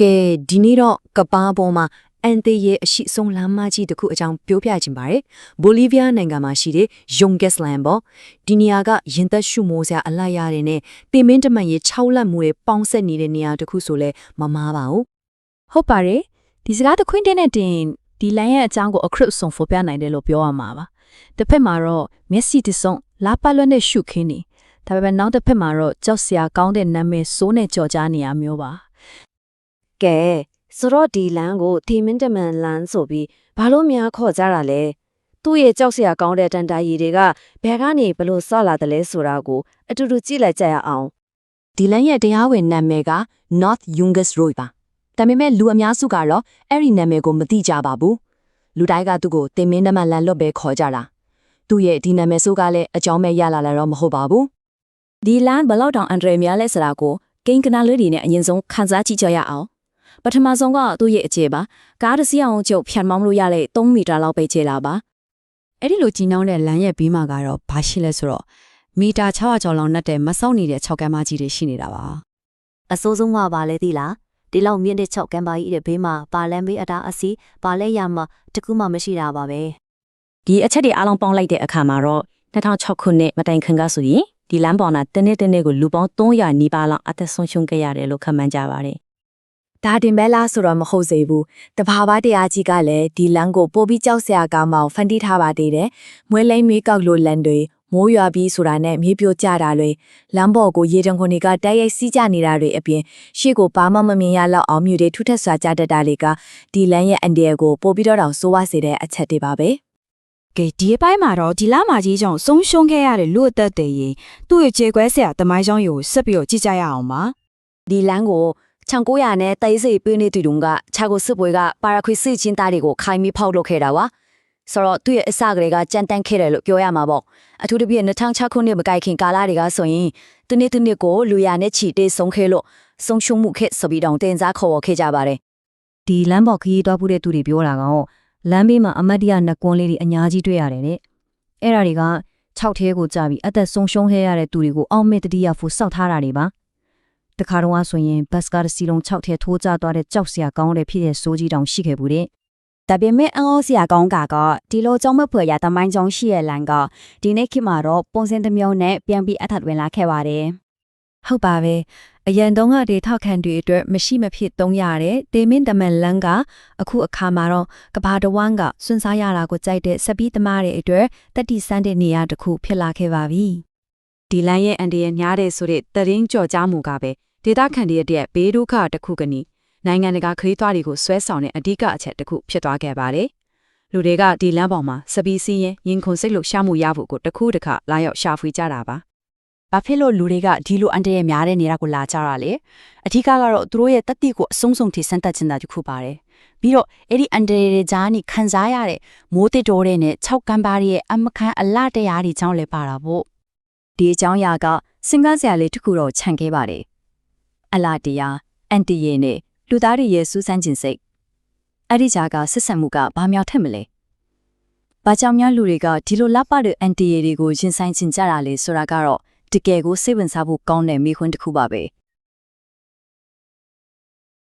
ကဲဒီနေ့တော့ကပားပေါ်မှာအန်တေရဲ့အရှိဆုံးလမ်းမကြီးတစ်ခုအကြောင်းပြောပြခြင်းပါတယ်။ဘိုလီးဗီးယားနိုင်ငံမှာရှိတဲ့ Youngest Land ပေါ့။ဒီနေရာကရင်သက်ရှုမိုးစရာအလိုက်ရတဲ့နဲ့တင်မင်းတမန်ရဲ့6လက်မှုတွေပေါင်းဆက်နေတဲ့နေရာတစ်ခုဆိုလဲမမားပါဘူးဟုတ်ပါတယ်ဒီစကားတခွင်းတင်းနဲ့တင်ဒီလိုင်းရဲ့အကြောင်းကိုအခရစ်ဆုံဖော်ပြနိုင်တယ်လို့ပြောရမှာပါတစ်ဖက်မှာတော့မျက်စိတဆုံလာပလွတ်နဲ့ရှုခင်းနေဒါပေမဲ့နောက်တစ်ဖက်မှာတော့ကြောက်စရာကောင်းတဲ့နာမည်စိုးနဲ့ကြော်ကြားနေရမျိုးပါ။ ကဲဆိုတော့ဒီလမ်းကိုတီမင်းတမန်လမ်းဆိုပြီးဘာလို့များခေါ်ကြတာလဲ။သူ့ရဲ့ကြောက်စရာကောင်းတဲ့တန်တာရီတွေကဘယ်ကနေဘလို့ဆော့လာတယ်လဲဆိုတာကိုအတူတူကြည့်လိုက်ကြရအောင်ဒီလမ်းရဲ့တရားဝင်နာမည်က North Youngest Road ပါ။ဒါပေမဲ့လူအများစုကတော့အဲ့ဒီနာမည်ကိုမသိကြပါဘူး။လူတိုင်းကသူ့ကိုတင်မင်းတမန်လမ်းလွတ်ပဲခေါ်ကြတာ။သူ့ရဲ့ဒီနာမည်ဆိုကလည်းအကြောင်းမဲ့ရလာလာတော့မဟုတ်ပါဘူး။ဒီလမ်းဘယ်လောက်တောင်အန်ဒရယ်များလဲဆိုတာကိုဂိမ်းကနာလေးတွေနဲ့အရင်ဆုံးခန်းစားကြည့်ကြရအောင် ပထမဆုံးကသူ့ရဲ့အခြေပါကားတစ်စီးအောင်ကျုပ်ဖြတ်မောင်းလို့ရတဲ့3မီတာလောက်ပဲခြေလာပါအဲ့ဒီလိုကြီးနှောင်းတဲ့လမ်းရဲ့ဘေးမှာကတော့ဘာရှိလဲဆိုတော့မီတာ600ကျော်လောက်နဲ့တဲ့မဆောက်နေတဲ့6ကမ်းမကြီးတွေရှိနေတာပါအစိုးဆုံးကပါလဲသိလားဒီလောက်မြင့်တဲ့6ကမ်းပါကြီးတဲ့ဘေးမှာပါလန်းဘေးအတားအစီပါလဲရမှာတကူမှမရှိတာပါပဲဒီအချက်တွေအားလုံးပေါင်းလိုက်တဲ့အခါမှာတော့2006ခုနှစ်မတိုင်ခင်ကဆိုရင်ဒီလမ်းပေါ်မှာတနေ့တနေ့ကိုလူပေါင်း300နီးပါးလောက်အသက်ဆုံးရှုံးခဲ့ရတယ်လို့ခန့်မှန်းကြပါတယ် ဒါတင်ပဲလားဆိုတော့မဟုတ်စေဘူးတဘာဝတရားကြီးကလည်းဒီလမ်းကိုပို့ပြီးကြောက်စရာကောင်းမအောင်ဖန်တီးထားပါသေးတယ်မွေးလိမ့်မေးကောက်လိုလန်တွေမိုးရွာပြီးဆိုတာနဲ့မြေပြိုကျတာတွေလမ်းပေါ်ကိုရေတံခွန်တွေကတိုက်ရိုက်စီးကျနေတာတွေအပြင်ရှေ့ကိုဘာမှမမြင်ရလောက်အောင်မြူတွေထုထက်စွာကြတတ်တာတွေကဒီလမ်းရဲ့အန်ဒီယယ်ကိုပို့ပြီးတော့တောင်စိုးဝါစေတဲ့အချက်တွေပါပဲကဲဒီအပိုင်းမှာတော့ဒီလမာကြီးကြောင့်ဆုံးရှုံးခဲ့ရတဲ့လူအသက်တွေရင်သူ့ရဲ့ခြေခွဲဆရာတမိုင်းချောင်းကိုဆက်ပြီးတော့ကြည့်ကြရအောင်ပါဒီလမ်းကို 1900နဲ့တိတ်စိတ်ပေးနေသူတုန်းကခြာကိုစစ်ပွဲကပါရခွေစစ်ချင်းသားတွေကိုခိုင်းပြီးဖောက်လုပ်ခဲ့တာပါဆိုတော့သူ့ရဲ့အစကလေးကကြမ်းတမ်းခဲ့တယ်လို့ပြောရမှာပေါ့အထူးသဖြင့်2006ခုနှစ်မတိုင်ခင်ကာလတွေကဆိုရင်သူနေ့သူနေ့ကိုလူရနဲ့ချီတေးဆုံးခဲ့လို့ဆုံးရှုံးမှုခဲ့ဆိုပြီးတော့တင်စားခေါ်ဝေါ်ခဲ့ကြပါတယ်ဒီလမ်းပေါ်ခရီးသွားဖို့တဲ့သူတွေပြောတာကတော့လမ်းဘေးမှာအမတ်တရနှကွန်းလေးတွေအများကြီးတွေ့ရတယ်တဲ့အဲ့ဒါတွေက6ထဲကိုကြာပြီးအသက်ဆုံးရှုံးခဲ့ရတဲ့သူတွေကိုအောက်မေ့တတိယဖို့စောက်ထားတာတွေပါ တခါတော့ဆိုရင်ဘတ်စကားတစ်စီလုံး6ထဲထိုးကျသွားတဲ့ကြောက်စရာကောင်းတဲ့ဖြစ်တဲ့စိုးကြီးတောင်ရှိခဲ့ဘူးတဲ့ဒါပေမဲ့အန်အောစရာကောင်းကကဒီလိုကြောင့်မဖွယ်ရတမိုင်းချောင်းရှိရဲ့လမ်းကဒီနေ့ခေတ်မှာတော့ပုံစံတစ်မျိုးနဲ့ပြန်ပြီးအထက်ဝင်လာခဲ့ပါတယ်ဟုတ်ပါပဲအရန်တုံးကဒေထောက်ခံတွေအတွက်မရှိမဖြစ်သုံးရတဲ့တေမင်းတမန်လန်းကအခုအခါမှာတော့ကဘာတဝန်းကစွန့်စားရတာကိုကြိုက်တဲ့စပီးသမားတွေအတွက်တက်တီဆန်းတဲ့နေရာတစ်ခုဖြစ်လာခဲ့ပါပြီ ဒီလန်ရဲ့အန်ဒီရဲ့ညားတဲ့ဆိုတဲ့တရင်ကြော်ကြားမှုကပဲဒေတာခန်တွေရဲ့ဘေးဒုက္ခတစ်ခုကနီနိုင်ငံတကာခရီးသွားတွေကိုဆွဲဆောင်တဲ့အဓိကအချက်တစ်ခုဖြစ်သွားခဲ့ပါတယ်။လူတွေကဒီလမ်းပေါ်မှာစပီးစီးရင်ရင်ခုန်စိတ်လို့ရှာမှုရဖို့ကိုတစ်ခုတစ်ခါလာရောက်ရှာဖွေကြတာပါ။ဘာဖြစ်လို့လူတွေကဒီလိုအန်တရဲ့များတဲ့နေရာကိုလာကြတာလဲ။အဓိကကတော့သူတို့ရဲ့တတိကိုအဆုံးစုံထိစမ်းသပ်ချင်တာတစ်ခုပါတယ်။ပြီးတော့အဲ့ဒီအန်တရဲ့ဂျားနီခံစားရတဲ့မိုးတစ်တော်တဲ့နဲ့၆ကမ်းပါးရဲ့အမခန်းအလတရားတွေကြောင့်လည်းပါတာပေါ့။ ဒီအကြောင်းအရာကစင်ကားဆရာလေးတစ်ခုတော့ခြံခဲ့ပါတယ်အလာတရားအန်တီယေနဲ့လူသားတွေရဲ့စူးစမ်းခြင်းစိတ်အဲ့ဒီကြားကဆက်ဆံမှုကဘာများထက်မလဲဘာကြောင့်များလူတွေကဒီလိုလက်ပတဲ့အန်တီယေတွေကိုရင်ဆိုင်ချင်ကြတာလဲဆိုတာကတော့တကယ်ကိုစိတ်ဝင်စားဖို့ကောင်းတဲ့မိခွန်းတစ်ခုပါပဲ